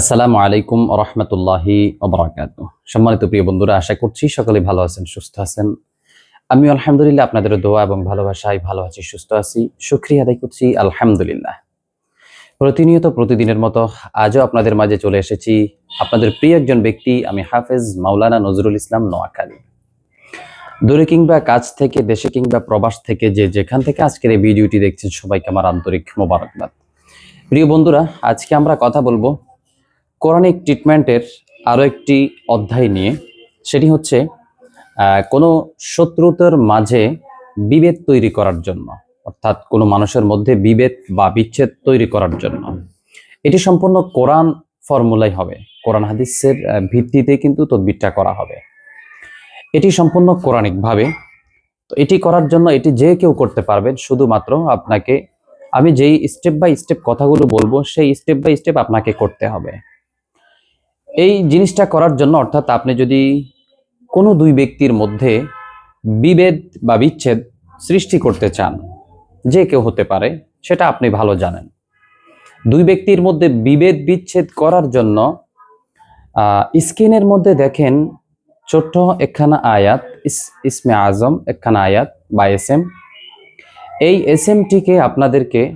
আসসালামু আলাইকুম রহমতুল্লাহি অবরাকাত সম্মানিত প্রিয় বন্ধুরা, আশা করছি সকলে ভালো আছেন, সুস্থ আছেন। আমি আলহামদুলিল্লাহ আপনাদের দোয়া এবং ভালোবাসায় ভালো আছি, সুস্থ আছি। সুক্রিয়া আদায় করছি, আলহামদুলিল্লাহ। প্রতিনিয়ত প্রতিদিনের মতো আজও আপনাদের মাঝে চলে এসেছি আপনাদের প্রিয় একজন ব্যক্তি, আমি হাফেজ মাওলানা নজরুল ইসলাম নোয়াখালী। দূরে কিংবা কাছ থেকে, দেশে কিংবা প্রবাস থেকে, যে যেখান থেকে আজকের এই ভিডিওটি দেখছেন, সবাইকে আমার আন্তরিক মোবারকবাদ। প্রিয় বন্ধুরা, আজকে আমরা কথা বলব কোরআনিক ট্রিটমেন্টের আরও একটি অধ্যায় নিয়ে, সেটি হচ্ছে কোনো শত্রুতার মাঝে বিভেদ তৈরি করার জন্য, অর্থাৎ কোনো মানুষের মধ্যে বিভেদ বা বিচ্ছেদ তৈরি করার জন্য। এটি সম্পূর্ণ কোরআন ফর্মুলাই হবে। কোরআন হাদিসের ভিত্তিতে কিন্তু তদবিরটা করা হবে। এটি সম্পূর্ণ কোরআনিকভাবে। তো এটি করার জন্য এটি যে কেউ করতে পারবেন, শুধুমাত্র আপনাকে, আমি যেই স্টেপ বাই স্টেপ কথাগুলো বলব, সেই স্টেপ বাই স্টেপ আপনাকে করতে হবে। এই জিনিসটা করার জন্য অর্থাৎ আপনি যদি কোনো দুই ব্যক্তির মধ্যে বিভেদ বা বিচ্ছেদ সৃষ্টি করতে চান, যে কেউ হতে পারে, সেটা আপনি ভালো জানেন। দুই ব্যক্তির মধ্যে বিভেদ, বিচ্ছেদ করার জন্য স্ক্রিনের মধ্যে দেখেন ছোট্ট একখানা আয়াত, ইস- ইসমে আজম একখানা আয়াত বা এস এম এই এস এমটিকে আপনাদেরকে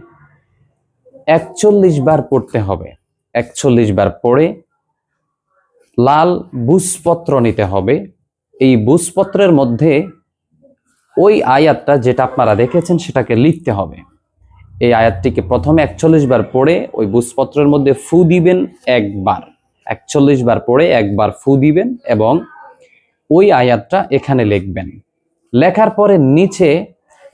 একচল্লিশ বার পড়তে হবে। একচল্লিশ বার পড়ে লাল বুসপত্র নিতে হবে। এই বুসপত্রের মধ্যে ওই আয়াতটা যেটা আপনারা দেখেছেন সেটাকে লিখতে হবে। এই আয়াতটিকে প্রথমে একচল্লিশ বার পড়ে ওই বুসপত্রের মধ্যে ফু দিবেন একবার। একচল্লিশ বার পড়ে একবার ফু দিবেন এবং ওই আয়াতটা এখানে লিখবেন। লেখার পরে নিচে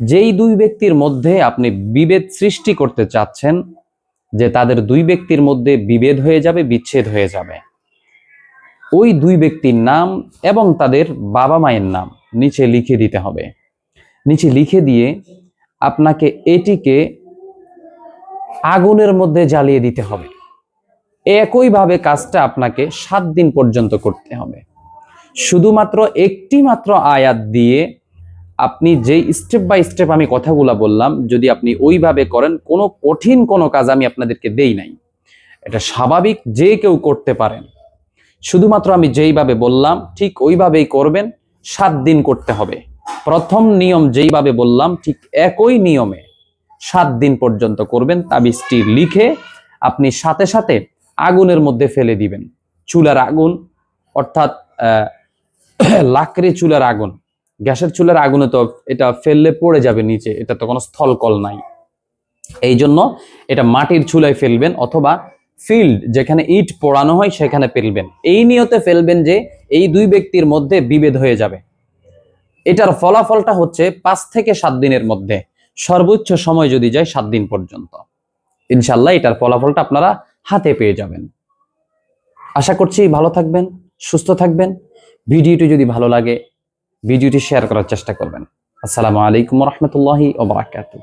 যেই দুই ব্যক্তির মধ্যে আপনি বিভেদ সৃষ্টি করতে চাচ্ছেন, যে তাদের দুই ব্যক্তির মধ্যে বিভেদ হয়ে যাবে, বিচ্ছেদ হয়ে যাবে। ওই দুই ব্যক্তির নাম এবং তাদের বাবা মায়ের নাম নিচে লিখে দিতে হবে। নিচে লিখে দিয়ে আপনাকে এটিকে আগুনের মধ্যে জ্বালিয়ে দিতে হবে। একইভাবে কাজটা আপনাকে সাত দিন পর্যন্ত করতে হবে। শুধুমাত্র একটি মাত্র আয়াত দিয়ে আপনি যেই স্টেপ বাই স্টেপ আমি কথাগুলো বললাম, যদি আপনি ওইভাবে করেন, কোনো কঠিন কোনো কাজ আমি আপনাদেরকে দেই নাই। এটা স্বাভাবিক যে কেউ করতে পারেন। শুধুমাত্র আমি যেইভাবে বললাম, ঠিক ওইভাবেই করবেন, সাত দিন করতে হবে। প্রথম নিয়ম যেইভাবে বললাম, ঠিক একই নিয়মে সাত দিন পর্যন্ত করবেন, তাবিজটি লিখে আপনি সাথে সাথে আগুনের মধ্যে ফেলে দিবেন। চুলার আগুন, অর্থাৎ লাকড়ি চুলার আগুন। গ্যাসের চুলার আগুনে তো এটা ফেললে পড়ে যাবে নিচে, এটা তো কোনো স্থলকল নাই। এই জন্য এটা মাটির চুলায় ফেলবেন অথবা ফিল্ড যেখানে ইট পোড়ানো হয়, সেখানে ফেলবেন। এই নিয়তে ফেলবেন যে এই দুই ব্যক্তির মধ্যে বিভেদ হয়ে যাবে। এটার ফলাফলটা হচ্ছে পাঁচ থেকে সাত দিনের মধ্যে। সর্বোচ্চ সময় যদি যায়, সাত দিন পর্যন্ত। ইনশাল্লাহ এটার ফলাফলটা আপনারা হাতে পেয়ে যাবেন। আশা করছি ভালো থাকবেন, সুস্থ থাকবেন। ভিডিওটি যদি ভালো লাগে, ভিডিওটি শেয়ার করার চেষ্টা করবেন। আসসালামু আলাইকুম রহমতুল্লাহি ওবরাকাতুহ